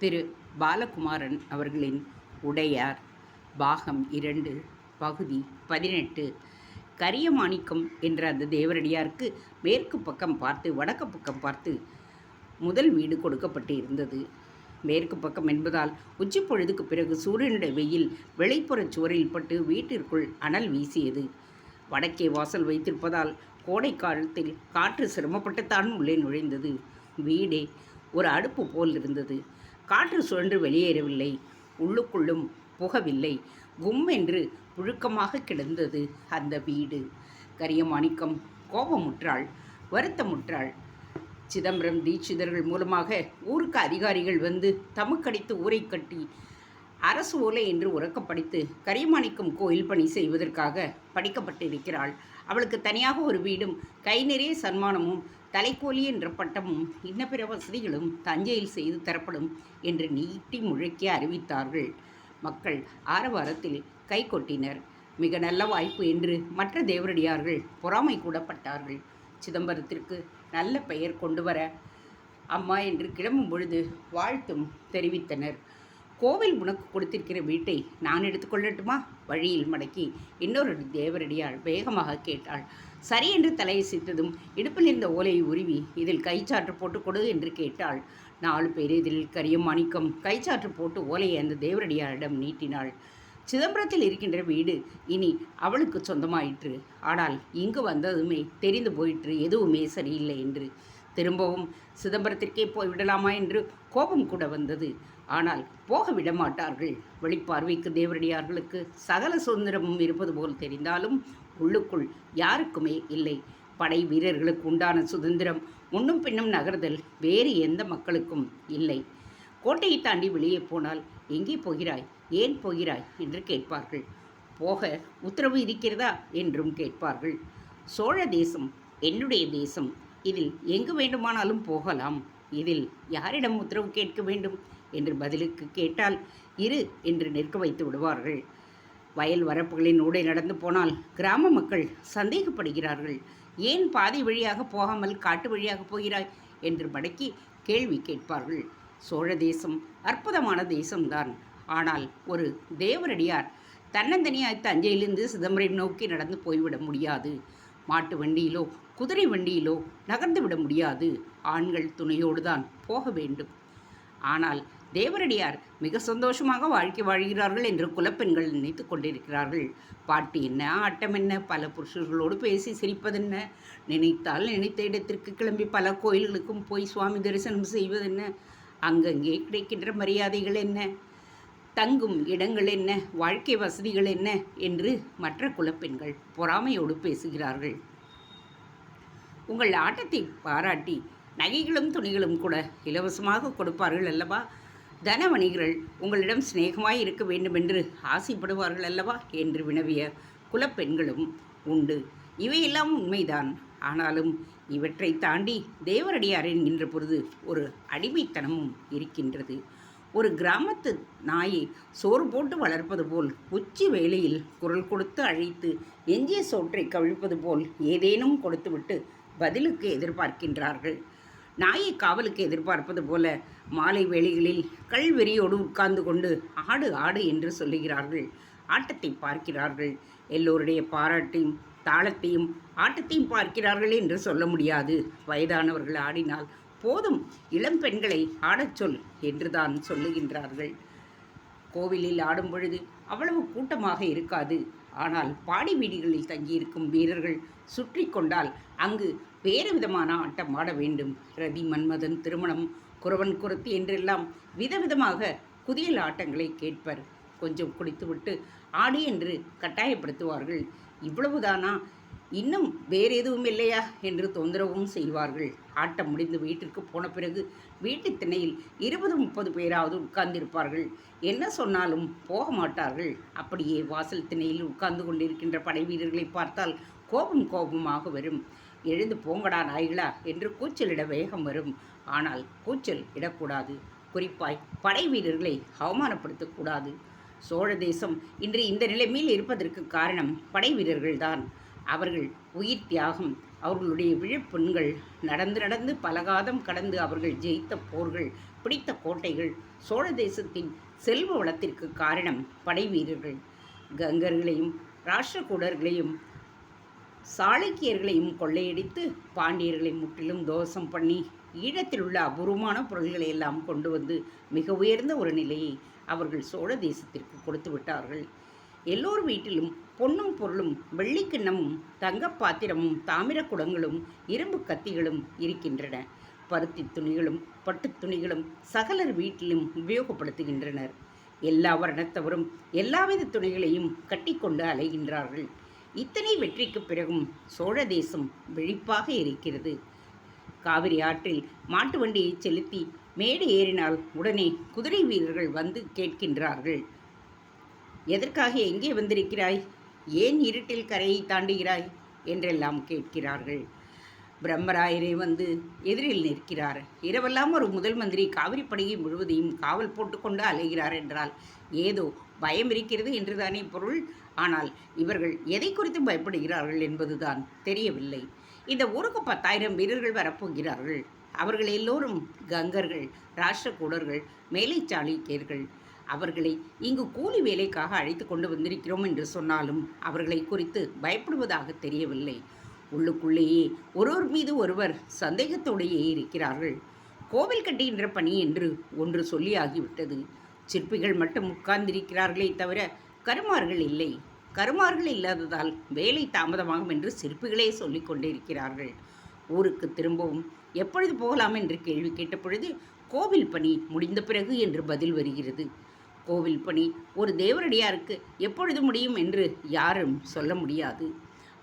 திரு பாலகுமாரன் அவர்களின் உடையார் பாகம் இரண்டு பகுதி பதினெட்டு. கரியமாணிக்கம் என்ற அந்த தேவரடியாருக்கு மேற்கு பக்கம் பார்த்து வடக்கு பக்கம் பார்த்து முதல் வீடு கொடுக்கப்பட்டு இருந்தது மேற்கு பக்கம் என்பதால் உச்சி பொழுதுக்கு பிறகு சூரியனுடைய வெயில் வெளிப்புறச் சுவரில் பட்டு வீட்டிற்குள் அனல் வீசியது. வடக்கே வாசல் வைத்திருப்பதால் கோடை காலத்தில் காற்று சிரமப்பட்டுத்தான் உள்ளே நுழைந்தது. வீடே ஒரு அடுப்பு போல் இருந்தது. காற்று சுழன்று வெளியேறவில்லை. உள்ளுக்குள்ளும் புகவில்லை. கும் என்று புழுக்கமாக கிடந்தது அந்த வீடு. கரியமாணிக்கம் கோபமுற்றாள் வருத்தமுற்றாள். சிதம்பரம் தீட்சிதர்கள் மூலமாக ஊருக்கு அதிகாரிகள் வந்து தமக்கடித்து ஊரை கட்டி அரசு ஓலை என்று உறக்கப்படித்து கரியமாணிக்கம் கோயில் பணி செய்வதற்காக படிக்கப்பட்டிருக்கிறாள். அவளுக்கு தனியாக ஒரு வீடும் கை நிறைய சன்மானமும் தலைக்கோலி என்ற பட்டமும் இன்ன பிற வசதிகளும் தஞ்சையில் செய்து தரப்படும் என்று நீட்டி முழக்கி அறிவித்தார்கள். மக்கள் ஆரவாரத்தில் கை கொட்டினர். மிக நல்ல வாய்ப்பு என்று மற்ற தேவரடியார்கள் பொறாமை கூடப்பட்டார்கள். சிதம்பரத்திற்கு நல்ல பெயர் கொண்டு வர அம்மா என்று கிளம்பும் பொழுது வாழ்த்தும் தெரிவித்தனர். கோவில் உனக்கு கொடுத்திருக்கிற வீட்டை நான் எடுத்துக்கொள்ளட்டுமா? வழியில் மடக்கி இன்னொரு தேவரடியாள் வேகமாக கேட்டாள். சரி என்று தலையசித்ததும் இடுப்பில் இருந்த ஓலையை உருவி இதில் கைச்சாற்று போட்டு கொடு என்று கேட்டாள். நாலு பேர் இதில் கரியமாணிக்கம் கைச்சாற்று போட்டு ஓலையை அந்த தேவரடியாரிடம் நீட்டினாள். சிதம்பரத்தில் இருக்கின்ற வீடு இனி அவளுக்கு சொந்தமாயிற்று. ஆனால் இங்கு வந்ததுமே தெரிந்து போயிற்று எதுவுமே சரியில்லை என்று. திரும்பவும் சிதம்பரத்திற்கே போய் விடலாமா என்று கோபம் கூட வந்தது. ஆனால் போக விடமாட்டார்கள். வெளிப்பார்வைக்கு தேவரடியார்களுக்கு சகல சுதந்திரமும் இருப்பது போல் தெரிந்தாலும் உள்ளுக்குள் யாருக்குமே இல்லை. படை வீரர்களுக்கு உண்டான சுதந்திரம் முன்னும் பின்னும் நகர்தல் வேறு எந்த மக்களுக்கும் இல்லை. கோட்டையை தாண்டி வெளியே போனால் எங்கே போகிறாய்? ஏன் போகிறாய்? என்று கேட்பார்கள். போக உத்தரவு இருக்கிறதா? என்றும் கேட்பார்கள். சோழ தேசம் என்னுடைய தேசம். இதில் எங்கு வேண்டுமானாலும் போகலாம். இதில் யாரிடம் உத்தரவு கேட்க வேண்டும்? என்று பதிலுக்கு கேட்டால் இரு என்று நிற்க வைத்து விடுவார்கள். வயல் வரப்புகளின் ஊடே நடந்து போனால் கிராம மக்கள் சந்தேகப்படுகிறார்கள். ஏன் பாதை வழியாக போகாமல் காட்டு வழியாக போகிறாய்? என்று மடக்கி கேள்வி கேட்பார்கள். சோழ தேசம் அற்புதமான தேசம்தான். ஆனால் ஒரு தேவரடியார் தன்னந்தனியாய் தஞ்சையிலிருந்து சிதம்பரம் நோக்கி நடந்து போய்விட முடியாது. மாட்டு வண்டியிலோ குதிரை வண்டியிலோ நகர்ந்து விட முடியாது. ஆண்கள் துணையோடு தான் போக வேண்டும். ஆனால் தேவரடியார் மிக சந்தோஷமாக வாழ்க்கை வாழ்கிறார்கள் என்று குலப்பெண்கள் நினைத்து கொண்டிருக்கிறார்கள். பாட்டு என்ன ஆட்டம் என்ன பல புருஷர்களோடு பேசி சிரிப்பதென்ன? நினைத்தால் நினைத்த இடத்திற்கு கிளம்பி பல கோயில்களுக்கும் போய் சுவாமி தரிசனம் செய்வதென்ன? அங்கங்கே கிடைக்கின்ற மரியாதைகள் என்ன? தங்கும் இடங்கள் என்ன? வாழ்க்கை வசதிகள் என்ன? என்று மற்ற குலப்பெண்கள் பொறாமையோடு பேசுகிறார்கள். உங்கள் ஆட்டத்தை பாராட்டி நகைகளும் துணிகளும் கூட இலவசமாக கொடுப்பார்கள் அல்லவா? தன வணிகர்கள் உங்களிடம் சிநேகமாய் இருக்க வேண்டுமென்று ஆசைப்படுவார்கள் அல்லவா? என்று வினவிய குலப்பெண்களும் உண்டு. இவையெல்லாம் உண்மைதான். ஆனாலும் இவற்றை தாண்டி தேவரடியாரின் நின்ற பொழுது ஒரு அடிமைத்தனமும் இருக்கின்றது. ஒரு கிராமத்து நாயை சோறு போட்டு வளர்ப்பது போல் உச்சி வேளையில் குரல் கொடுத்து அழைத்து எஞ்சிய சோற்றை கவிழ்ப்பது போல் ஏதேனும் கொடுத்துவிட்டு பதிலுக்கு எதிர்பார்க்கின்றார்கள். நாயை காவலுக்கு எதிர்பார்ப்பது போல மாலை வேளைகளில் கல்வெறியோடு உட்கார்ந்து கொண்டு ஆடு ஆடு என்று சொல்லுகிறார்கள். ஆட்டத்தை பார்க்கிறார்கள். எல்லோருடைய பாராட்டையும் தாளத்தையும் ஆட்டத்தையும் பார்க்கிறார்கள் என்று சொல்ல முடியாது. வயதானவர்கள் ஆடினால் போதும் இளம் பெண்களை ஆடச் சொல் என்றுதான் சொல்லுகின்றார்கள். கோவிலில் ஆடும் பொழுது அவ்வளவு கூட்டமாக இருக்காது. ஆனால் பாடி வீடுகளில் தங்கியிருக்கும் வீரர்கள் சுற்றி கொண்டால் அங்கு வேறு விதமான ஆட்டம் ஆட வேண்டும். ரதி மன்மதன் திருமணம் குறவன் குரத்தி என்றெல்லாம் விதவிதமாக குதியல் ஆட்டங்களை கேட்பர். கொஞ்சம் குடித்துவிட்டு ஆடி என்று கட்டாயப்படுத்துவார்கள். இவ்வளவுதானா? இன்னும் வேறு எதுவும் இல்லையா? என்று தொந்தரவும் செய்வார்கள். ஆட்டம் முடிந்து வீட்டிற்கு போன பிறகு வீட்டு திணையில் இருபது முப்பது பேராவது உட்கார்ந்திருப்பார்கள். என்ன சொன்னாலும் போக மாட்டார்கள். அப்படியே வாசல் திணையில் உட்கார்ந்து கொண்டிருக்கின்ற படை வீரர்களை பார்த்தால் கோபம் கோபமாக வரும். எழுந்து போங்கடா நாய்களா? என்று கூச்சலிட வேகம் வரும். ஆனால் கூச்சல் இடக்கூடாது. குறிப்பாய் படை வீரர்களை அவமானப்படுத்தக்கூடாது சோழ தேசம் இன்று இந்த நிலைமையில் இருப்பதற்கு காரணம் படை வீரர்கள்தான். அவர்கள் உயிர் தியாகம். அவர்களுடைய விழுப்பெண்கள் நடந்து நடந்து பலகாதம் கடந்து அவர்கள் ஜெயித்த போர்கள் பிடித்த கோட்டைகள் சோழ தேசத்தின் செல்வ வளத்திற்கு காரணம் படை வீரர்கள். கங்கர்களையும் ராஷ்டிரகூடர்களையும் சாளுக்கியர்களையும் கொள்ளையடித்து பாண்டியர்களை முற்றிலும் தோசம் பண்ணி ஈழத்தில் உள்ள அபூர்வமான பொருள்களை எல்லாம் கொண்டு வந்து மிக உயர்ந்த ஒரு நிலையை அவர்கள் சோழ தேசத்திற்கு கொடுத்து விட்டார்கள். எல்லோர் வீட்டிலும் பொன்னும் பொருளும் வெள்ளிக்கிண்ணமும் தங்கப் பாத்திரமும் தாமிர குடங்களும் இரும்பு கத்திகளும் இருக்கின்றன. பருத்தி துணிகளும் பட்டுத் துணிகளும் சகலர் வீட்டிலும் உபயோகப்படுத்துகின்றனர். எல்லா வர்ணத்தவரும் எல்லாவித துணிகளையும் கட்டிக்கொண்டு அலைகின்றார்கள். இத்தனை வெற்றிக்கு பிறகும் சோழ தேசம் விழிப்பாக இருக்கிறது. காவிரி ஆற்றில் மாட்டு வண்டியை செலுத்தி மேடு ஏறினால் உடனே குதிரை வீரர்கள் வந்து கேட்கின்றார்கள். எதற்காக எங்கே வந்திருக்கிறாய்? ஏன் இருட்டில் கரையை தாண்டுகிறாய்? என்றெல்லாம் கேட்கிறார்கள். பிரம்மராயரே வந்து எதிரில் நிற்கிறார். இரவெல்லாம் ஒரு முதல் மந்திரி காவிரி படையை முழுவதையும் காவல் போட்டுக்கொண்டு அலைகிறார் என்றால் ஏதோ பயம் இருக்கிறது என்றுதானே பொருள். ஆனால் இவர்கள் எதை குறித்து பயப்படுகிறார்கள் என்பதுதான் தெரியவில்லை. இந்த ஊருக்கு பத்தாயிரம் வீரர்கள் வரப்போகிறார்கள். அவர்கள் எல்லோரும் கங்கர்கள் ராஷ்டிரகூடர்கள் மேலை சாளுக்கியர்கள் அவர்களை இங்கு கூலி வேலைக்காக அழைத்து கொண்டு வந்திருக்கிறோம் என்று சொன்னாலும் அவர்களை குறித்து பயப்படுவதாக தெரியவில்லை. உள்ளுக்குள்ளேயே ஒருவர் மீது ஒருவர் சந்தேகத்தோடையே இருக்கிறார்கள். கோவில் கட்டுகின்ற பணி என்று ஒன்று சொல்லியாகிவிட்டது. சிற்பிகள் மட்டும் உட்கார்ந்திருக்கிறார்களே தவிர கருமார்கள் இல்லை. கருமார்கள் இல்லாததால் வேலை தாமதமாகும் என்று சிற்பிகளே சொல்லிக் கொண்டிருக்கிறார்கள். ஊருக்கு திரும்பவும் எப்பொழுது போகலாம் என்று கேள்வி கேட்ட பொழுது கோவில் பணி முடிந்த பிறகு என்று பதில் வருகிறது. கோவில் பணி. ஒரு தேவரடியாருக்கு எப்பொழுது முடியும் என்று யாரும் சொல்ல முடியாது.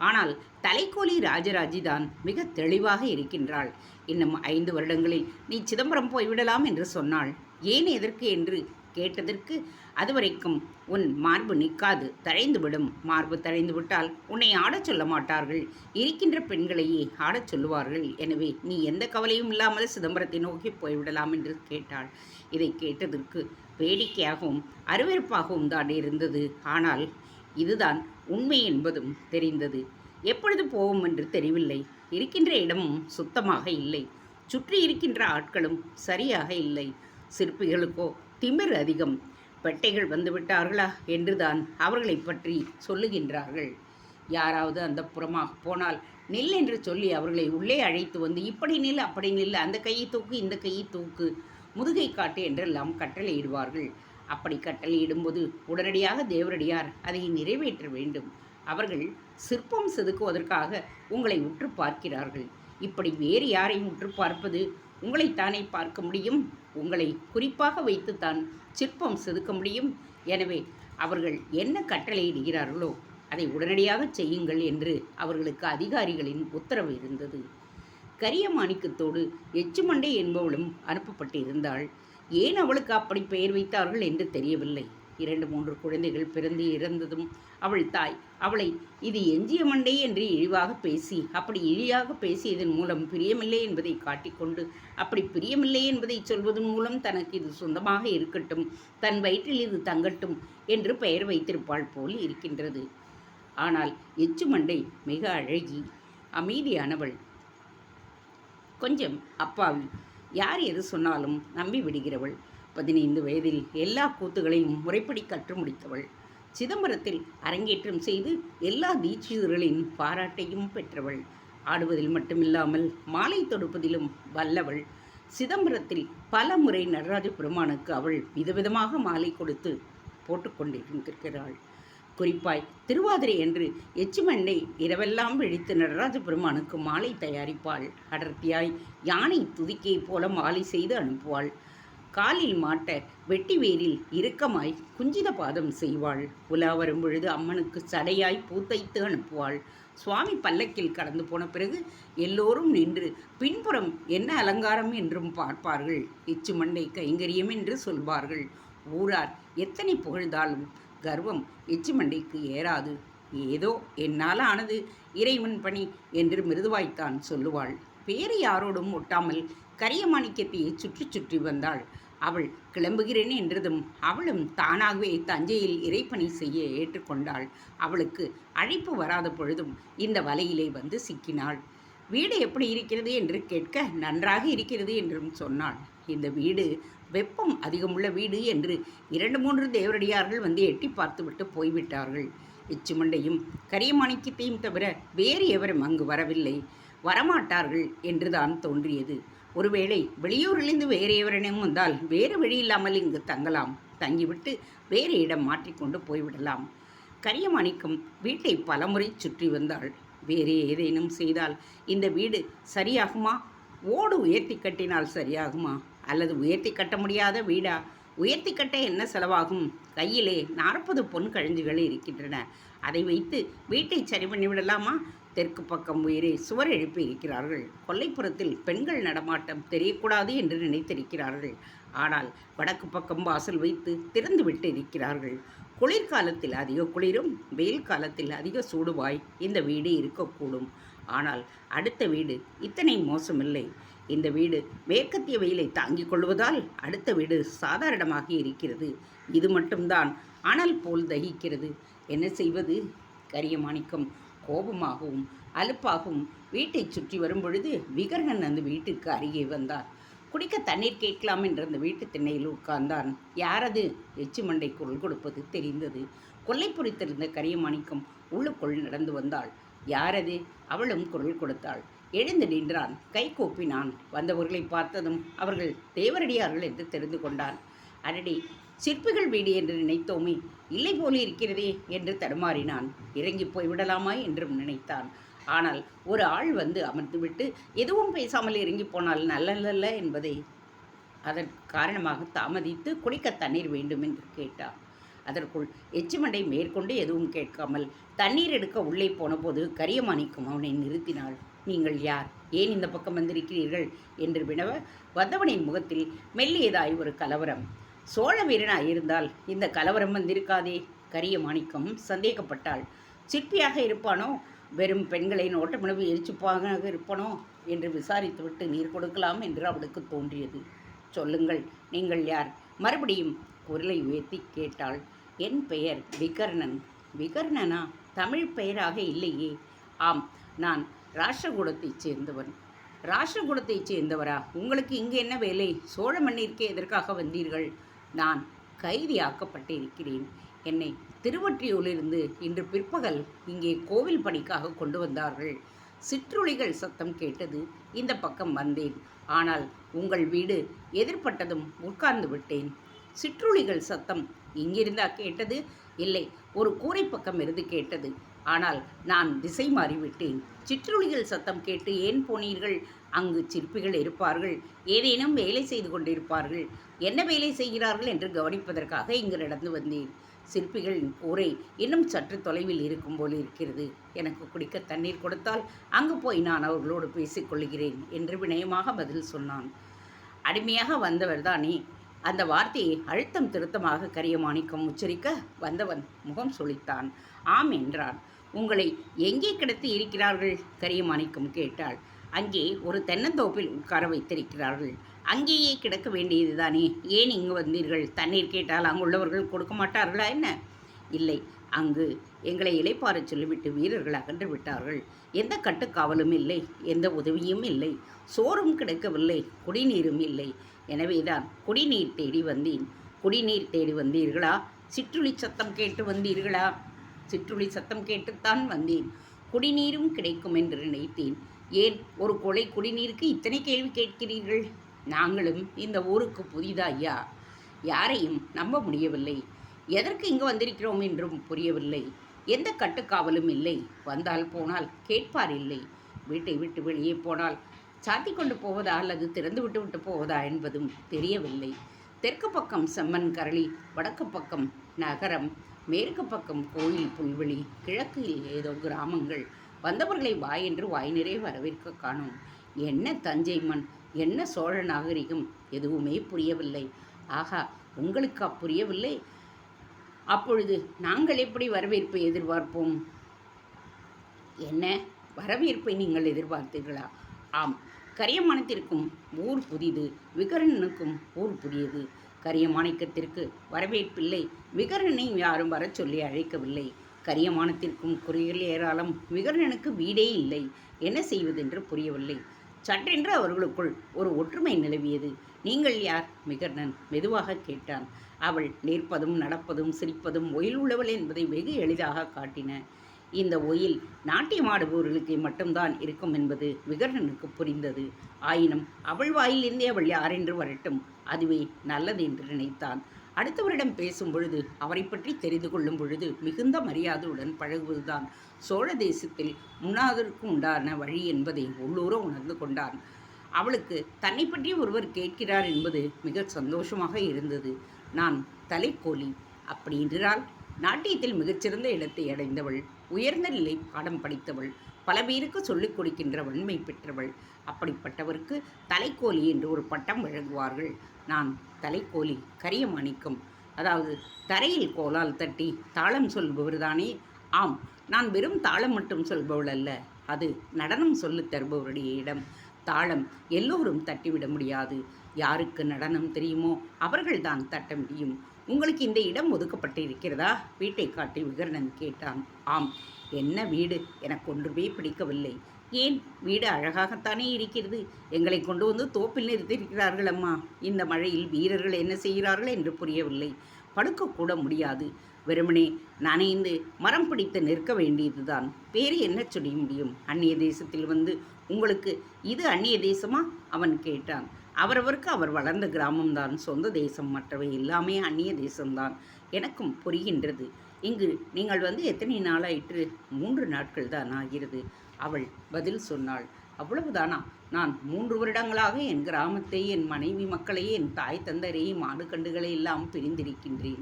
ஆனால் தலைக்கோலி ராஜராஜி தான் மிக தெளிவாக இருக்கின்றாள். இன்னும் ஐந்து வருடங்களில் நீ சிதம்பரம் போய்விடலாம் என்று சொன்னாள். ஏன் எதற்கு என்று கேட்டதற்கு அதுவரைக்கும் உன் மார்பு நிற்காது தழைந்துவிடும். மார்பு தழைந்து விட்டால் உன்னை ஆடச் சொல்ல மாட்டார்கள். இருக்கின்ற பெண்களையே ஆடச் சொல்லுவார்கள். எனவே நீ எந்த கவலையும் இல்லாமல் சிதம்பரத்தை நோக்கி போய்விடலாம் என்று கேட்டாள். இதை கேட்டதற்கு வேடிக்கையாகவும் அருவருப்பாகவும் தான் இருந்தது. ஆனால் இதுதான் உண்மை என்பதும் தெரிந்தது. எப்பொழுது போவோம் என்று தெரியவில்லை. இருக்கின்ற இடமும் சுத்தமாக இல்லை. சுற்றி இருக்கின்ற ஆட்களும் சரியாக இல்லை. சிற்பிகளுக்கோ திமிர் அதிகம். பெட்டைகள் வந்துவிட்டார்களா என்றுதான் அவர்களை பற்றி சொல்லுகின்றார்கள். யாராவது அந்த புறமாக போனால் நில் என்று சொல்லி அவர்களை உள்ளே அழைத்து வந்து இப்படி நில் அப்படி நில் அந்த கையை தூக்கு இந்த கையை தூக்கு முதுகை காட்டு என்றெல்லாம் கட்டளையிடுவார்கள். அப்படி கட்டளையிடும்போது உடனடியாக தேவரடியார் அதை நிறைவேற்ற வேண்டும். அவர்கள் சிற்பம் செதுக்குவதற்காக உங்களை உற்று பார்க்கிறார்கள். இப்படி வேறு யாரையும் உற்று பார்ப்பது உங்களைத்தானே பார்க்க முடியும்? உங்களை குறிப்பாக வைத்துத்தான் சிற்பம் செதுக்க முடியும். எனவே அவர்கள் என்ன கட்டளையிடுகிறார்களோ அதை உடனடியாக செய்யுங்கள் என்று அவர்களுக்கு அதிகாரிகளின் உத்தரவு இருந்தது. கரிய மாணிக்கத்தோடு எச்சுமண்டை என்பவளும் அனுப்பப்பட்டிருந்தாள். ஏன் அவளுக்கு அப்படி பெயர் வைத்தார்கள் என்று தெரியவில்லை. இரண்டு மூன்று குழந்தைகள் பிறந்து இறந்ததும் அவள் தாய் அவளை இது எஞ்சிய மண்டை என்று இழிவாக பேசி அப்படி இழியாக பேசியதன் மூலம் பிரியமில்லை என்பதை காட்டிக்கொண்டு அப்படி பிரியமில்லை என்பதை சொல்வதன் மூலம் தனக்கு இது சொந்தமாக இருக்கட்டும் தன் வயிற்றில் இது தங்கட்டும் என்று பெயர் வைத்திருப்பாள் போல் இருக்கின்றது. ஆனால் எச்சு மண்டை மிக அழகி அமைதியானவள். கொஞ்சம் அப்பாவி. யார் எது சொன்னாலும் நம்பி விடுகிறவள். பதினைந்து வயதில் எல்லா கூத்துகளையும் முறைப்படி கற்று முடித்தவள். சிதம்பரத்தில் அரங்கேற்றம் செய்து எல்லா தீட்சிதர்களின் பாராட்டையும் பெற்றவள். ஆடுவதில் மட்டுமில்லாமல் மாலை தொடுப்பதிலும் வல்லவள். சிதம்பரத்தில் பல முறை நடராஜ பெருமானுக்கு அவள் விதவிதமாக மாலை கொடுத்து போட்டுக்கொண்டிருந்திருக்கிறாள். குறிப்பாய் திருவாதிரை என்று எச்சுமண்ணை இரவெல்லாம் விழித்து நடராஜ பெருமானுக்கு மாலை தயாரிப்பாள். அடர்த்தியாய் யானை துதிக்கையைப் போல மாலை செய்து அனுப்புவாள். காலில் மாட்ட வெட்டி வேரில் இறுக்கமாய் குஞ்சித பாதம் செய்வாள். உலா வரும் பொழுது அம்மனுக்கு சடையாய் பூத்தைத்து அனுப்புவாள். சுவாமி பல்லக்கில் கடந்து போன பிறகு எல்லோரும் நின்று பின்புறம் என்ன அலங்காரம் என்றும் பார்ப்பார்கள். எச்சு மண்டை கைங்கரியம் என்று சொல்வார்கள். ஊரார் எத்தனை புகழ்ந்தாலும் கர்வம் எச்சிமண்டைக்கு ஏறாது. ஏதோ என்னால் ஆனது இறைவன் பணி என்று மிருதுவாய்த்தான் சொல்லுவாள். வேறு யாரோடும் ஒட்டாமல் கரிய மாணிக்கத்தையே சுற்றி சுற்றி வந்தாள். அவள் கிளம்புகிறேன் என்றதும் அவளும் தானாகவே தஞ்சையில் இறைப்பணி செய்ய ஏற்றுக்கொண்டாள். அவளுக்கு அழைப்பு வராத பொழுதும் இந்த வலையிலே வந்து சிக்கினாள். வீடு எப்படி இருக்கிறது என்று கேட்க நன்றாக இருக்கிறது என்றும் சொன்னாள். இந்த வீடு வெப்பம் அதிகமுள்ள வீடு என்று இரண்டு மூன்று தேவரடியார்கள் வந்து எட்டி பார்த்துவிட்டு போய்விட்டார்கள். இச்சுமண்டையும் கரியமாணிக்கத்தையும் தவிர வேறு எவரும் அங்கு வரவில்லை. வரமாட்டார்கள் என்றுதான் தோன்றியது. ஒருவேளை வெளியூரிலிருந்து வேறு எவரேனும் வந்தால் வேறு வழி இல்லாமல் இங்கு தங்கலாம். தங்கிவிட்டு வேறு இடம் மாற்றிக்கொண்டு போய்விடலாம். கரியமாணிக்கம் வீட்டை பலமுறை சுற்றி வந்தாள். வேறு ஏதேனும் செய்தால் இந்த வீடு சரியாகுமா? ஓடு உயர்த்தி கட்டினால் சரியாகுமா? அல்லது உயர்த்தி கட்ட முடியாத வீடா? உயர்த்தி கட்ட என்ன செலவாகும்? கையிலே நாற்பது பொன் கழிஞ்சுகள் இருக்கின்றன. அதை வைத்து வீட்டை சரி பண்ணிவிடலாமா தெற்கு பக்கம் உயிரே சுவர் எழுப்பி இருக்கிறார்கள். கொல்லைப்புறத்தில் பெண்கள் நடமாட்டம் தெரியக்கூடாது என்று நினைத்திருக்கிறார்கள். ஆனால் வடக்கு பக்கம் வாசல் வைத்து திறந்து விட்டு இருக்கிறார்கள். குளிர்காலத்தில் அதிக குளிரும் வெயில் காலத்தில் அதிக சூடுவாய் இந்த வீடு இருக்கக்கூடும். ஆனால் அடுத்த வீடு இத்தனை மோசமில்லை. இந்த வீடு மேற்கத்திய வெயிலை தாங்கிக் கொள்வதால் அடுத்த வீடு சாதாரணமாக இருக்கிறது. இது மட்டும்தான். அனல் போல் தகிக்கிறது. என்ன செய்வது? கரியமாணிக்கம் கோபமாகவும் அலுப்பாகவும் வீட்டை சுற்றி வரும் பொழுது விகர்ணன் அந்த வீட்டுக்கு அருகே வந்தார். குடிக்க தண்ணீர் கேட்கலாம் என்ற அந்த வீட்டு திண்ணையில் உட்கார்ந்தான். யாரது? எச்சு மண்டை குரல் கொடுப்பது தெரிந்தது. கொல்லை பொறித்திருந்த கரியமாணிக்கம் உள்ளுக்குள் நடந்து வந்தாள். யாரது? அவளும் குரல் கொடுத்தாள். எழுந்து நின்றான். கை கூப்பினான். வந்தவர்களை பார்த்ததும் அவர்கள் தேவரடியார்கள் என்று தெரிந்து கொண்டான். அடடி சிற்பிகள் வீடு என்று நினைத்தோமே? இல்லை போல இருக்கிறதே என்று தடுமாறினான். இறங்கி போய் விடலாமா என்றும் நினைத்தான். ஆனால் ஒரு ஆள் வந்து அமர்ந்துவிட்டு எதுவும் பேசாமல் இறங்கி போனால் நல்லதல்ல என்பதை அதன் காரணமாக தாமதித்து குடிக்க தண்ணீர் வேண்டும் என்று கேட்டான். அதற்குள் எச்சுமண்டை மேற்கொண்டு எதுவும் கேட்காமல் தண்ணீர் எடுக்க உள்ளே போனபோது கரியமாணிக்கும் அவனை நிறுத்தினாள். நீங்கள் யார்? ஏன் இந்த பக்கம் வந்திருக்கிறீர்கள்? என்று வினவ வந்தவனின் முகத்தில் மெல்லியதாய் ஒரு கலவரம். சோழ வீரனாய் இருந்தால் இந்த கலவரம் வந்திருக்காதே. கரிய மாணிக்கம் சந்தேகப்பட்டாள். சிற்பியாக இருப்பானோ? வெறும் பெண்களை நோட்டமுனவு எரிச்சுப்பாக இருப்பானோ? என்று விசாரித்துவிட்டு நீர் கொடுக்கலாம் என்று அவளுக்கு தோன்றியது. சொல்லுங்கள் நீங்கள் யார்? மறுபடியும் குரலை உயர்த்தி கேட்டாள். என் பெயர் விகர்ணன். விகர்ணனா தமிழ் பெயராக இல்லையே. ஆம் நான் ராஷ்டிரகூடத்தைச் சேர்ந்தவன். ராஷ்டிரகூடத்தைச் சேர்ந்தவரா? உங்களுக்கு இங்கே என்ன வேலை? சோழ மண்ணிற்கே எதற்காக வந்தீர்கள்? நான் கைதியாக்கப்பட்டு இருக்கிறேன் என்னை திருவொற்றியூரிலிருந்து இன்று பிற்பகல் இங்கே கோவில் பணிக்காக கொண்டு வந்தார்கள். சிற்றுளிகள் சத்தம் கேட்டது இந்த பக்கம் வந்தேன். ஆனால் உங்கள் வீடு எதிர்பட்டதும் உட்கார்ந்து விட்டேன். சிற்றுளிகள் சத்தம். இங்கிருந்தா கேட்டது? இல்லை ஒரு கூரை பக்கம் இருந்து கேட்டது. ஆனால் நான் திசை மாறிவிட்டேன். சிற்றுளிகள் சத்தம் கேட்டு ஏன் போனீர்கள்? அங்கு சிற்பிகள் இருப்பார்கள். ஏதேனும் வேலை செய்து கொண்டிருப்பார்கள். என்ன வேலை செய்கிறார்கள் என்று கவனிப்பதற்காக இங்கு நடந்து வந்தேன். சிற்பிகளின் கூரை இன்னும் சற்று தொலைவில் இருக்கும் போல் இருக்கிறது. எனக்கு குடிக்க தண்ணீர் கொடுத்தால் அங்கு போய் நான் அவர்களோடு பேசிக்கொள்கிறேன் என்று வினயமாக பதில் சொன்னான். அடிமையாக வந்தவர் தானே அந்த வார்த்தையை அழுத்தம் திருத்தமாக கரியமாணிக்கம் உச்சரிக்க வந்தவன் முகம் சுளித்தான். ஆம் என்றான். உங்களை எங்கே கிடத்தி இருக்கிறார்கள்? கரியமாணிக்கம் கேட்டாள். அங்கே ஒரு தென்னந்தோப்பில் உட்கார வைத்திருக்கிறார்கள். அங்கேயே கிடக்க வேண்டியதுதானே? ஏன் இங்கு வந்தீர்கள்? தண்ணீர் கேட்டால் அங்குள்ளவர்கள் கொடுக்க மாட்டார்களா என்ன? இல்லை. அங்கு எங்களை இலைப்பாறச் சொல்லிவிட்டு வீரர்கள் அகன்று விட்டார்கள். எந்த கட்டுக்காவலும் இல்லை எந்த உதவியும் இல்லை. சோறும் கிடைக்கவில்லை குடிநீரும் இல்லை. எனவேதான் குடிநீர் தேடி வந்தேன். குடிநீர் தேடி வந்தீர்களா? சிற்றுளி சத்தம் கேட்டு வந்தீர்களா? சிற்றுளி சத்தம் கேட்டுத்தான் வந்தேன். குடிநீரும் கிடைக்கும் என்று நினைத்தேன். ஏன்? ஒரு கொலை குடிநீருக்கு இத்தனை கேள்வி கேட்கிறீர்கள்? நாங்களும் இந்த ஊருக்கு புதிதா ஐயா யாரையும் நம்ப முடியவில்லை. எதற்கு இங்கு வந்திருக்கிறோம் என்றும் புரியவில்லை. எந்த கட்டுக்காவலும் இல்லை. வந்தால் போனால் கேட்பார் இல்லை. வீட்டை விட்டு வெளியே போனால் சாத்தி கொண்டு போவதா அல்லது திறந்து விட்டு விட்டு போவதா என்பதும் தெரியவில்லை. தெற்கு பக்கம் செம்மன் கரளி வடக்கு பக்கம் நகரம் மேற்கு பக்கம் கோயில் புல்வெளி கிழக்கில் ஏதோ கிராமங்கள். வந்தவர்களை வாய் என்று வாய் நிறைய வரவேற்க காணோம். என்ன தஞ்சை மண் என்ன சோழ நாகரிகம் எதுவுமே புரியவில்லை. ஆகா உங்களுக்கு புரியவில்லை? அப்பொழுது நாங்கள் எப்படி வரவேற்பை எதிர்பார்ப்போம்? என்ன? வரவேற்பை நீங்கள் எதிர்பார்த்தீர்களா? ஆம். கரியமானத்திற்கும் ஊர் புதிது விகரனுக்கும் ஊர் புதியது. கரியமாணிக்கத்திற்கு வரவேற்பில்லை விகரனை யாரும் வர சொல்லி அழைக்கவில்லை. கரியமானத்திற்கும் குறைகள் ஏராளம் விகர்ணனுக்கு வீடே இல்லை. என்ன செய்வதென்று புரியவில்லை. சட்டென்று அவர்களுக்குள் ஒரு ஒற்றுமை நிலவியது. நீங்கள் யார்? மிகர்ணன் மெதுவாக கேட்டான். அவள் நிற்பதும் நடப்பதும் சிரிப்பதும் ஒயில் உள்ளவள் என்பதை வெகு எளிதாக காட்டின. இந்த ஒயில் நாட்டியமாடுபவர்களுக்கு மட்டும்தான் இருக்கும் என்பது விகர்ணனுக்கு புரிந்தது. ஆயினும் அவள் வாயிலிருந்தே அவள் யாரென்று வரட்டும். அதுவே நல்லது என்று நினைத்தான். அடுத்தவரிடம் பேசும் பொழுது அவரை பற்றி தெரிந்து கொள்ளும் பொழுது மிகுந்த மரியாதையுடன் பழகுவதுதான் சோழ தேசத்தில் முன்னாதருக்கு உண்டான வழி என்பதை உள்ளூர உணர்ந்து கொண்டான். அவளுக்கு தன்னை பற்றி ஒருவர் கேட்கிறார் என்பது மிக சந்தோஷமாக இருந்தது. நான் தலைக்கோலி அப்படி என்றால் நாட்டியத்தில் மிகச்சிறந்த இடத்தை அடைந்தவள் உயர்ந்த நிலை பாடம் படித்தவள் பல பேருக்கு சொல்லிக் கொடுக்கின்ற வன்மை பெற்றவள். அப்படிப்பட்டவருக்கு தலைக்கோலி என்று ஒரு பட்டம் வழங்குவார்கள். நான் தலைக்கோலி கரிய மாணிக்கம். அதாவது தரையில் கோலால் தட்டி தாளம் சொல்பவர் தானே? ஆம் நான் வெறும் தாளம் மட்டும் சொல்பவள் அல்ல. அது நடனம் சொல்லித் தருபவருடைய இடம். தாளம் எல்லோரும் தட்டிவிட முடியாது. யாருக்கு நடனம் தெரியுமோ அவர்கள்தான் தட்ட முடியும். உங்களுக்கு இந்த இடம் ஒதுக்கப்பட்டு இருக்கிறதா வீட்டை காட்டி விகரணன் கேட்டான். ஆம் என்ன வீடு? எனக்கு ஒன்றுமே பிடிக்கவில்லை. ஏன்? வீடு அழகாகத்தானே இருக்கிறது. எங்களை கொண்டு வந்து தோப்பில் நிறுத்தியிருக்கிறார்கள் அம்மா. இந்த மழையில் வீரர்கள் என்ன செய்கிறார்கள் என்று புரியவில்லை. படுக்கக்கூட முடியாது. வெறுமனே நனைந்து மரம் பிடித்து நிற்க வேண்டியதுதான். வேறு என்ன சொல்ல முடியும்? அந்நிய தேசத்தில் வந்து உங்களுக்கு இது அந்நிய தேசமா? அவன் கேட்டான். அவரவருக்கு அவர் வளர்ந்த கிராமம்தான். சொந்த தேசம் மற்றவை எல்லாமே அந்நிய தேசம்தான். எனக்கும் புரிகின்றது. இங்கு நீங்கள் வந்து எத்தனை நாளாயிற்று? மூன்று நாட்கள் தான் ஆகிறது. அவள் பதில் சொன்னாள். அவ்வளவுதானா? நான் மூன்று வருடங்களாக என் கிராமத்தை என் மனைவி மக்களை என் தாய் தந்தரையும் மாடு கண்டுகளை எல்லாம் பிரிந்திருக்கின்றேன்.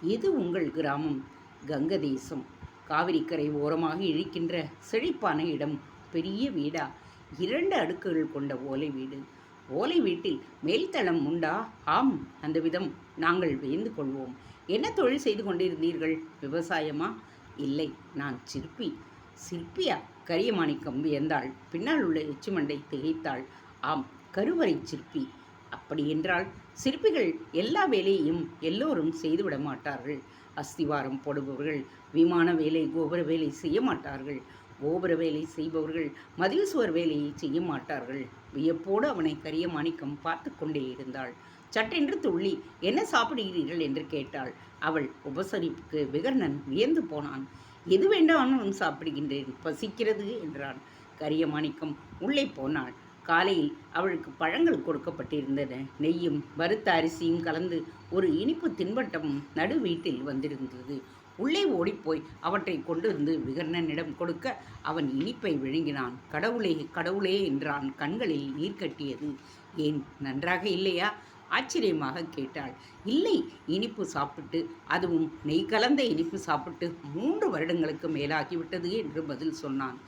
எது உங்கள் கிராமம்? கங்க தேசம். காவிரிக்கரை ஓரமாக இழிக்கின்ற செழிப்பான இடம். பெரிய வீடா? இரண்டு அடுக்குகள் கொண்ட ஓலை வீடு. ஓலை வீட்டில் மேல்தளம் உண்டா? ஆம் அந்த விதம் நாங்கள் வியந்து கொள்வோம். என்ன தொழில் செய்து கொண்டிருந்தீர்கள்? விவசாயமா? இல்லை நான் சிற்பி. சிற்பியா? கரியமாணிக்கம் வியந்தாள் பின்னால் உள்ள எச்சுமண்டை திகைத்தாள். ஆம் கருவறை சிற்பி. அப்படியென்றால் சிற்பிகள் எல்லா வேலையையும் எல்லோரும் செய்துவிட மாட்டார்கள். அஸ்திவாரம் போடுபவர்கள் விமான வேலை கோபுர வேலை செய்ய மாட்டார்கள். கோபுர வேலை செய்பவர்கள் மதில் சுவர் வேலையை செய்ய மாட்டார்கள். வியப்போடு அவனை கரிய மாணிக்கம் பார்த்து கொண்டே இருந்தாள். சட்டென்று துள்ளி என்ன சாப்பிடுகிறீர்கள்? என்று கேட்டாள். அவள் உபசரிப்புக்கு விகர்ணன் வியந்து போனான். எது வேண்டாலும் சாப்பிடுகின்றேன். பசிக்கிறது என்றான். கரிய மாணிக்கம் உள்ளே போனாள். காலையில் அவளுக்கு பழங்கள் கொடுக்கப்பட்டிருந்தன. நெய்யும் வறுத்த அரிசியும் கலந்து ஒரு இனிப்பு தின்பட்டமும் நடு வீட்டில் வந்திருந்தது. உள்ளே ஓடிப்போய் அவற்றை கொண்டு வந்து விகர்ணனிடம் கொடுக்க அவன் இனிப்பை விழுங்கினான். கடவுளே கடவுளே என்றான். கண்களில் நீர் கட்டியது. ஏன் நன்றாக இல்லையா? ஆச்சரியமாக கேட்டாள். இல்லை இனிப்பு சாப்பிட்டு அதுவும் நெய் கலந்த இனிப்பு சாப்பிட்டு மூன்று வருடங்களுக்கு மேலாகிவிட்டது என்று பதில் சொன்னான்.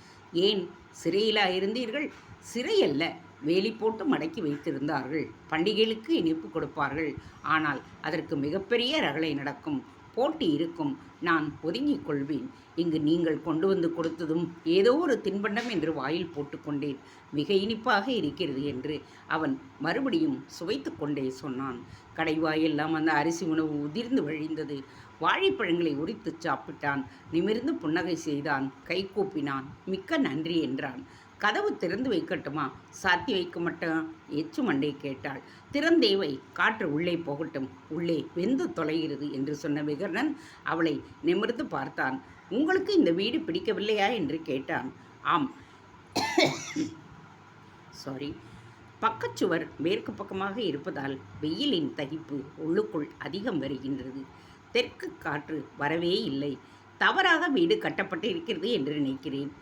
ஏன் சிறையிலா இருந்தீர்கள்? சிறையல்ல வேலி போட்டு மடக்கி வைத்திருந்தார்கள். பண்டிகைகளுக்கு இனிப்பு கொடுப்பார்கள். ஆனால் அதற்கு மிகப்பெரிய ரகளை நடக்கும். போட்டி இருக்கும். நான் ஒதுங்கிக் கொள்வேன். இங்கு நீங்கள் கொண்டு வந்து கொடுத்ததும் ஏதோ ஒரு தின்பண்டம் என்று வாயில் போட்டுக்கொண்டேன் மிக இனிப்பாக இருக்கிறது என்று அவன் மறுபடியும் சுவைத்து கொண்டே சொன்னான். கடைவாயெல்லாம் அந்த அரிசி உணவு உதிர்ந்து வழிந்தது. வாழைப்பழங்களை உரித்து சாப்பிட்டான். நிமிர்ந்து புன்னகை செய்தான். கை கூப்பினான். மிக்க நன்றி என்றான். கதவு திறந்து வைக்கட்டுமா? சாத்தி வைக்க மாட்டேன் எச்சு மண்டை கேட்டாள். திறந்தே வை காற்று உள்ளே போகட்டும். உள்ளே வெந்து தொலைகிறது என்று சொன்ன விகர்ணன் அவளை நிமிர்ந்து பார்த்தான். உங்களுக்கு இந்த வீடு பிடிக்கவில்லையா? என்று கேட்டான். ஆம். சாரி பக்கச்சுவர் மேற்கு பக்கமாக இருப்பதால் வெயிலின் தகிப்பு உள்ளுக்குள் அதிகம் வருகின்றது. தெற்கு காற்று வரவே இல்லை. தவறாக வீடு கட்டப்பட்டு இருக்கிறது என்று நினைக்கிறேன்.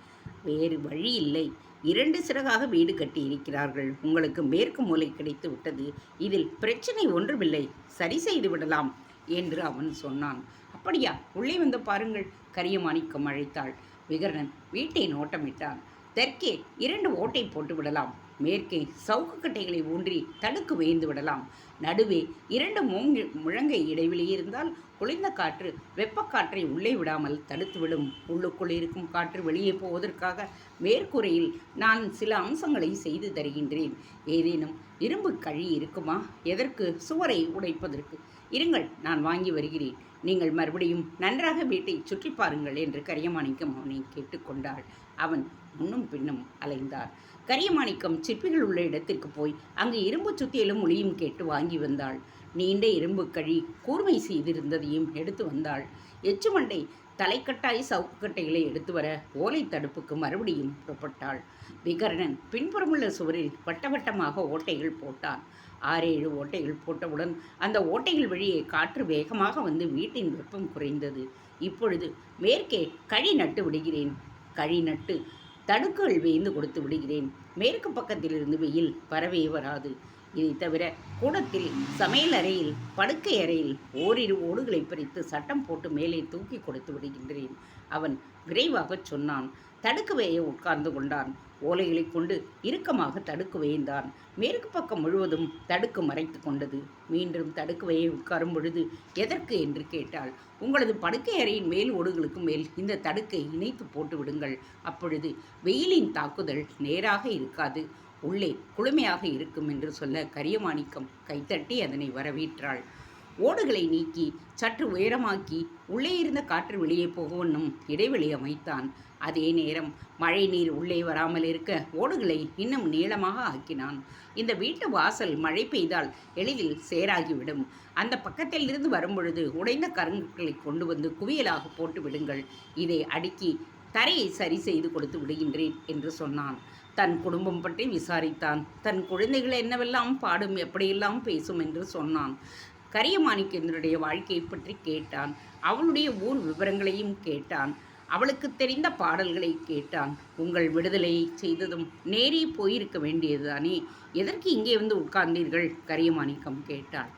வேறு வழி இல்லை. இரண்டு சிறகாக வீடு கட்டி இருக்கிறார்கள். உங்களுக்கு மேற்கு மூலை கிடைத்து விட்டது. இதில் பிரச்சனை ஒன்றுமில்லை. சரி செய்து விடலாம் என்று அவன் சொன்னான். அப்படியா? உள்ளே வந்து பாருங்கள். கரியமாணிக்கம் அழைத்தாள் விகர்ணன் வீட்டை நோட்டமிட்டான். தெற்கே இரண்டு ஓட்டை போட்டு விடலாம். மேற்கே சவுக்குக்கட்டைகளை ஊன்றி தடுக்கு வேய்ந்து விடலாம். நடுவே இரண்டு மூங்கு முழங்கை இடைவெளி இருந்தால் குளிர்ந்த காற்று வெப்பக்காற்றை உள்ளே விடாமல் தடுத்துவிடும் உள்ளுக்குள் இருக்கும் காற்று வெளியே போவதற்காக மேற்கூரையில் நான் சில அம்சங்களை செய்து தருகின்றேன். ஏதேனும் இரும்பு கழி இருக்குமா? எதற்கு? சுவரை உடைப்பதற்கு. இருங்கள் நான் வாங்கி வருகிறேன். நீங்கள் மறுபடியும் நன்றாக வீட்டை சுற்றி பாருங்கள் என்று கரியமாணிக்கம் அவனை கேட்டுக்கொண்டாள் அவன் முன்னும் பின்னும் அலைந்தார் கரியமாணிக்கம் சிற்பிகள் உள்ள இடத்திற்கு போய் அங்கு இரும்பு சுத்தியலும் ஒளியும் கேட்டு வாங்கி வந்தாள். நீண்ட இரும்பு கழி கூர்மை செய்திருந்ததையும் எடுத்து வந்தாள். எச்சுமண்டை தலைக்கட்டாய் சவுக்கட்டைகளை எடுத்து வர ஓலை தடுப்புக்கு மறுபடியும் புறப்பட்டாள். விகர்ணன் பின்புறமுள்ள சுவரில் வட்டவட்டமாக ஓட்டைகள் போட்டான். ஆறேழு ஓட்டைகள் போட்டவுடன் அந்த ஓட்டைகள் வழியே காற்று வேகமாக வந்து வீட்டின் வெப்பம் குறைந்தது. இப்பொழுது மேற்கே கழி நட்டு விடுகிறேன். கழி நட்டு தடுக்குகள் வேய்ந்து கொடுத்து விடுகிறேன். மேற்கு பக்கத்திலிருந்து வெயில் வரவே வராது. இதை தவிர கூடத்தில் சமையல் அறையில் படுக்கை அறையில் ஓரிரு ஓடுகளை பிரித்து சட்டம் போட்டு மேலே தூக்கி கொடுத்து விடுகின்றேன். அவன் விரைவாகச் சொன்னான். தடுக்கு வேய உட்கார்ந்து கொண்டான். ஓலைகளை கொண்டு இறுக்கமாக தடுக்கு வேய்ந்தான் மேற்கு பக்கம் முழுவதும் தடுக்கு மறைத்து கொண்டது. மீண்டும் தடுக்கு வேய உட்காரும் பொழுது எதற்கு என்று கேட்டாள். உங்களது படுக்கை அறையின் மேல் ஓடுகளுக்கு மேல் இந்த தடுக்கை இணைத்து போட்டு விடுங்கள். அப்பொழுது வெயிலின் தாக்குதல் நேராக இருக்காது. உள்ளே குளுமையாக இருக்கும் என்று சொல்ல கரியமாணிக்கம் கைத்தட்டி அதனை வரவேற்றாள். ஓடுகளை நீக்கி சற்று உயரமாக்கி உள்ளே இருந்த காற்று வெளியே போகவண்ணும் இடைவெளி அமைத்தான். அதே நேரம் மழை நீர் உள்ளே வராமல் இருக்க ஓடுகளை இன்னும் நீளமாக ஆக்கினான். இந்த வீட்டு வாசல் மழை பெய்தால் எளிதில் சேராகிவிடும். அந்த பக்கத்தில் இருந்து வரும்பொழுது உடைந்த கருங்குகளை கொண்டு வந்து குவியலாக போட்டு விடுங்கள். இதை அடுக்கி தரையை சரி செய்து கொடுத்து விடுகின்றேன் என்று சொன்னான். தன் குடும்பம் பற்றி விசாரித்தான். தன் குழந்தைகள் என்னவெல்லாம் பாடும் எப்படியெல்லாம் பேசும் என்று சொன்னான். கரியமாணிக்கேந்தனுடைய வாழ்க்கையை பற்றி கேட்டான். அவளுடைய ஊர் விவரங்களையும் கேட்டான். அவளுக்கு தெரிந்த பாடல்களை கேட்டான். உங்கள் விடுதலை செய்ததும் நேரே போயிருக்க வேண்டியதுதானே? எதற்கு இங்கே வந்து உட்கார்ந்தீர்கள்? கரியமாணிக்கம் கேட்டாள்.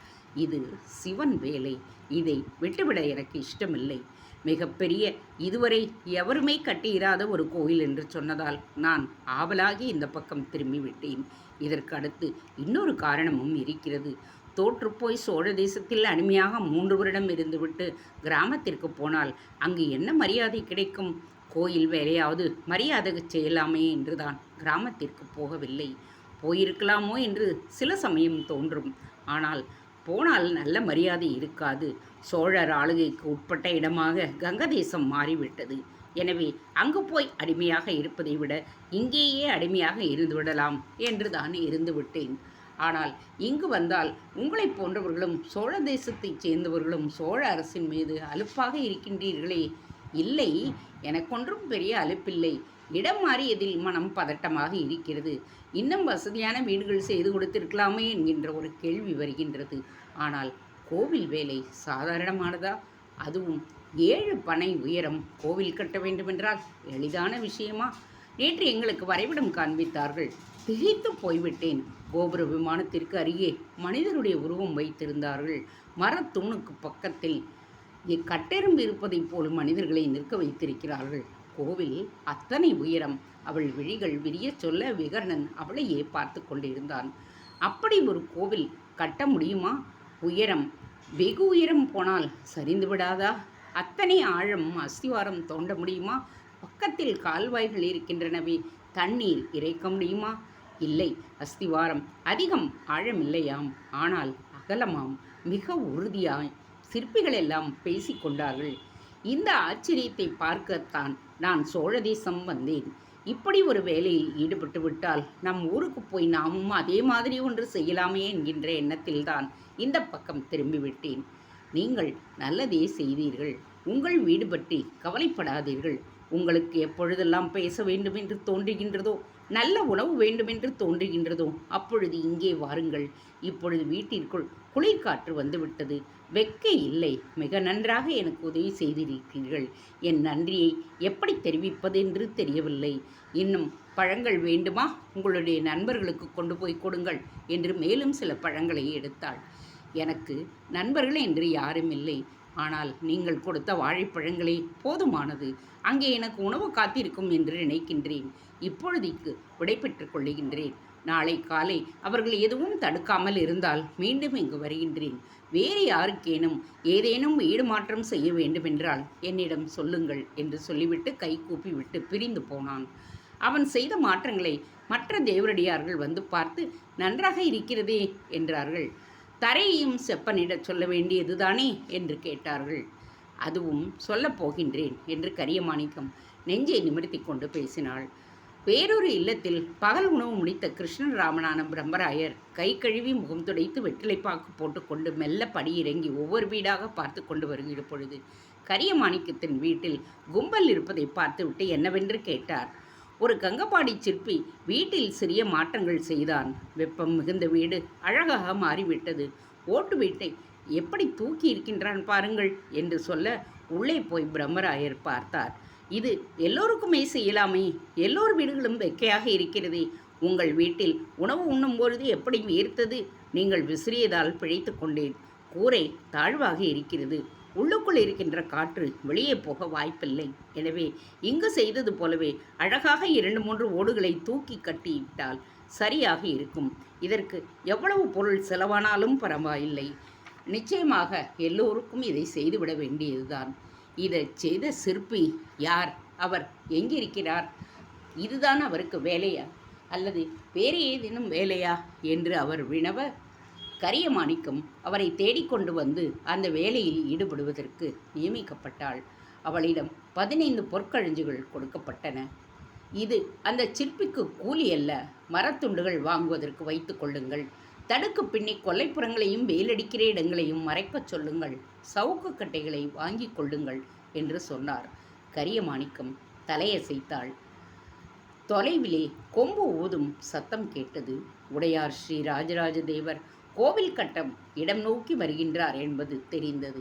இது சிவன் வேலை. இதை விட்டுவிட எனக்கு இஷ்டமில்லை. மிகப்பெரிய இதுவரை எவருமே கட்டியிராத ஒரு கோயில் என்று சொன்னதால் நான் ஆவலாகி இந்த பக்கம் திரும்பி விட்டேன் இதற்கு அடுத்து இன்னொரு காரணமும் இருக்கிறது. தோற்றுப்போய் சோழ தேசத்தில் அடிமையாக மூன்று வருடம் இருந்துவிட்டு கிராமத்திற்கு போனால் அங்கு என்ன மரியாதை கிடைக்கும்? கோயில் வேலையாவது மரியாதை செய்யலாமே என்றுதான் கிராமத்திற்கு போகவில்லை. போயிருக்கலாமோ என்று சில சமயம் தோன்றும். ஆனால் போனால் நல்ல மரியாதை இருக்காது. சோழர் ஆளுகைக்கு உட்பட்ட இடமாக கங்கதேசம் மாறிவிட்டது. எனவே அங்கு போய் அடிமையாக இருப்பதை விட இங்கேயே அடிமையாக இருந்து விடலாம் என்று தான் ஆனால் இங்கு வந்தால் உங்களைப் போன்றவர்களும் சோழ தேசத்தைச் சேர்ந்தவர்களும் சோழ அரசின் மீது அலுப்பாக இருக்கின்றீர்களே. இல்லை எனக்கொன்றும் பெரிய அலுப்பில்லை. இடம் மாறியதில் மனம் பதட்டமாக இருக்கிறது. இன்னும் வசதியான வீடுகள் செய்து கொடுத்திருக்கலாமே என்கின்ற ஒரு கேள்வி வருகின்றது. ஆனால் கோவில் வேலை சாதாரணமானதா? அதுவும் ஏழு பனை உயரம் கோவில் கட்ட வேண்டுமென்றால் எளிதான விஷயமா? நேற்று எங்களுக்கு வரைபடம் காண்பித்தார்கள். திகைத்து போய்விட்டேன். கோபுர விமானத்திற்கு அருகே மனிதருடைய உருவம் வைத்திருந்தார்கள். மரத்தூணுக்கு பக்கத்தில் கட்டெரும்பு இருப்பதைப் போல் மனிதர்களை நிற்க வைத்திருக்கிறார்கள். கோவில் அத்தனை உயரம் அவள் விழிகள் விரிய சொல்ல விகர்ணன் அவளையே பார்த்து கொண்டிருந்தான். அப்படி ஒரு கோவில் கட்ட முடியுமா? உயரம் வெகு உயரம் போனால் சரிந்து விடாதா? அத்தனை ஆழம் அஸ்திவாரம் தோண்ட முடியுமா? பக்கத்தில் கால்வாய்கள் இருக்கின்றனவே தண்ணீர் இறைக்க முடியுமா? இல்லை அஸ்திவாரம். அதிகம் ஆழமில்லையாம் ஆனால் அகலமாம். மிக உறுதியாய் சிற்பிகள் எல்லாம் பேசிக்கொண்டார்கள் இந்த ஆச்சரியத்தை பார்க்கத்தான் நான் சோழ தேசம் வந்தேன். இப்படி ஒரு வேலையில் ஈடுபட்டு விட்டால் நம் ஊருக்கு போய் நாமும் அதே மாதிரி ஒன்று செய்யலாமே என்கின்ற எண்ணத்தில்தான் இந்த பக்கம் திரும்பிவிட்டேன். நீங்கள் நல்லதே செய்தீர்கள். உங்கள் வீடு பற்றி கவலைப்படாதீர்கள். உங்களுக்கு எப்பொழுதெல்லாம் பேச வேண்டும் என்று தோன்றுகின்றதோ நல்ல உணவு வேண்டுமென்று தோன்றுகின்றதோ அப்பொழுது இங்கே வாருங்கள். இப்பொழுது வீட்டிற்குள் குளிர்காற்று வந்துவிட்டது. வெக்க இல்லை. மிக நன்றாக எனக்கு உதவி செய்திருக்கிறீர்கள். என் நன்றியை எப்படி தெரிவிப்பது என்று தெரியவில்லை. இன்னும் பழங்கள் வேண்டுமா? உங்களுடைய நண்பர்களுக்கு கொண்டு போய் கொடுங்கள் என்று மேலும் சில பழங்களை எடுத்தாள். எனக்கு நண்பர்கள் என்று யாரும் இல்லை. ஆனால் நீங்கள் கொடுத்த வாழைப்பழங்களே போதுமானது. அங்கே எனக்கு உணவு காத்திருக்கும் என்று நினைக்கின்றேன். இப்பொழுதைக்கு விடைபெற்றுக் கொள்ளுகின்றேன். நாளை காலை அவர்கள் எதுவும் தடுக்காமல் இருந்தால் மீண்டும் இங்கு வருகின்றேன். வேறு யாருக்கேனும் ஏதேனும் வீடு மாற்றம் செய்ய வேண்டுமென்றால் என்னிடம் சொல்லுங்கள் என்று சொல்லிவிட்டு கை கூப்பி விட்டு பிரிந்து போனான். அவன் செய்த மாற்றங்களை மற்ற தேவரடியார்கள் வந்து பார்த்து நன்றாக இருக்கிறதே என்றார்கள். தரையையும் செப்பனிடச் சொல்ல வேண்டியதுதானே? என்று கேட்டார்கள். அதுவும் சொல்லப் போகின்றேன் என்று கரியமாணிக்கம் நெஞ்சை நிமிர்த்தி கொண்டு பேசினாள். வேறொரு இல்லத்தில் பகல் உணவு முடித்த கிருஷ்ணன் ராமனான பிரம்மராயர் கை கழுவி முகம் துடைத்து வெற்றிலைப்பாக்கு போட்டுக்கொண்டு மெல்ல படியிறங்கி ஒவ்வொரு வீடாக பார்த்து கொண்டு வருகிற பொழுது கரியமாணிக்கத்தின் வீட்டில் கும்பல் இருப்பதை பார்த்துவிட்டு என்னவென்று கேட்டார். ஒரு கங்கப்பாடி சிற்பி வீட்டில் சிறிய மாற்றங்கள் செய்தான். வெப்பம் மிகுந்த வீடு அழகாக மாறிவிட்டது. ஓட்டு வீட்டை எப்படி தூக்கி இருக்கின்றான் பாருங்கள் என்று சொல்ல உள்ளே போய் பிரம்மராயர் பார்த்தார். இது எல்லோருக்குமே செய்யலாமே. எல்லோர் வீடுகளும் வெக்கையாக இருக்கிறதே. உங்கள் வீட்டில் உணவு உண்ணும் பொழுது எப்படி வேர்த்தது நீங்கள் விசிறியதால் பிழைத்து கொண்டேன். கூரை தாழ்வாக இருக்கிறது. உள்ளுக்குள் இருக்கின்ற காற்று வெளியே போக வாய்ப்பில்லை. எனவே இங்கு செய்தது போலவே அழகாக இரண்டு மூன்று ஓடுகளை தூக்கி கட்டிவிட்டால் சரியாக இருக்கும். இதற்கு எவ்வளவு பொருள் செலவானாலும் பரவாயில்லை. நிச்சயமாக எல்லோருக்கும் இதை செய்துவிட வேண்டியதுதான். இதை செய்த சிற்பி யார்? அவர் எங்கிருக்கிறார்? இதுதான் அவருக்கு வேலையா? அல்லது வேறு ஏதேனும் வேலையா? என்று அவர் வினவ கரியமாணிக்கம் அவரை தேடிக்கொண்டு வந்து அந்த வேலையில் ஈடுபடுவதற்கு நியமிக்கப்பட்டாள். அவளிடம் பதினைந்து பொற்கழிஞ்சுகள் கொடுக்கப்பட்டன. இது அந்த சிற்பிக்கு கூலி அல்ல மரத்துண்டுகள் வாங்குவதற்கு வைத்துக் கொள்ளுங்கள். தடுக்கு பின்னி கொல்லைப்புறங்களையும் வெயிலடிக்கிற இடங்களையும் மறைக்கச் சொல்லுங்கள். சவுக்கு கட்டைகளை வாங்கிக் கொள்ளுங்கள் என்று சொன்னார். கரியமாணிக்கம் தலையசைத்தாள். தொலைவிலே கொம்பு ஊதும் சத்தம் கேட்டது. உடையார் ஸ்ரீ ராஜராஜ தேவர் கோவில் கட்டம் இடம் நோக்கி வருகின்றார் என்பது தெரிந்தது.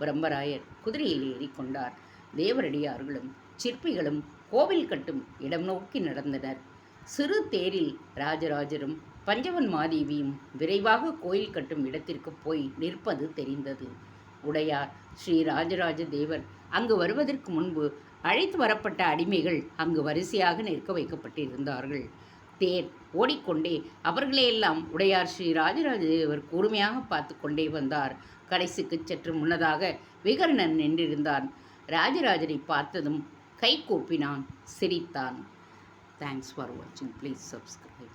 பிரம்மராயர் குதிரையில் ஏறிக்கொண்டார். தேவரடியார்களும் சிற்பிகளும் கோவில் கட்டும் இடம் நோக்கி நடந்தனர். சிறு தேரில் ராஜராஜரும் பஞ்சவன் மாதேவியும் விரைவாக கோயில் கட்டும் இடத்திற்கு போய் நிற்பது தெரிந்தது. உடையார் ஸ்ரீ ராஜராஜ தேவர் அங்கு வருவதற்கு முன்பு அழைத்து வரப்பட்ட அடிமைகள் அங்கு வரிசையாக நிற்க வைக்கப்பட்டிருந்தார்கள். தேர் ஓடிக்கொண்டே அவர்களையெல்லாம் உடையார் ஸ்ரீ ராஜராஜ தேவர் கூர்மையாக பார்த்து கொண்டே வந்தார். கடைசிக்கு சற்று முன்னதாக விகர்ணன் நின்றிருந்தான். ராஜராஜரை பார்த்ததும் கை கூப்பினான் சிரித்தான். தேங்க்ஸ் ஃபார் வாட்சிங் ப்ளீஸ் சப்ஸ்கிரைப்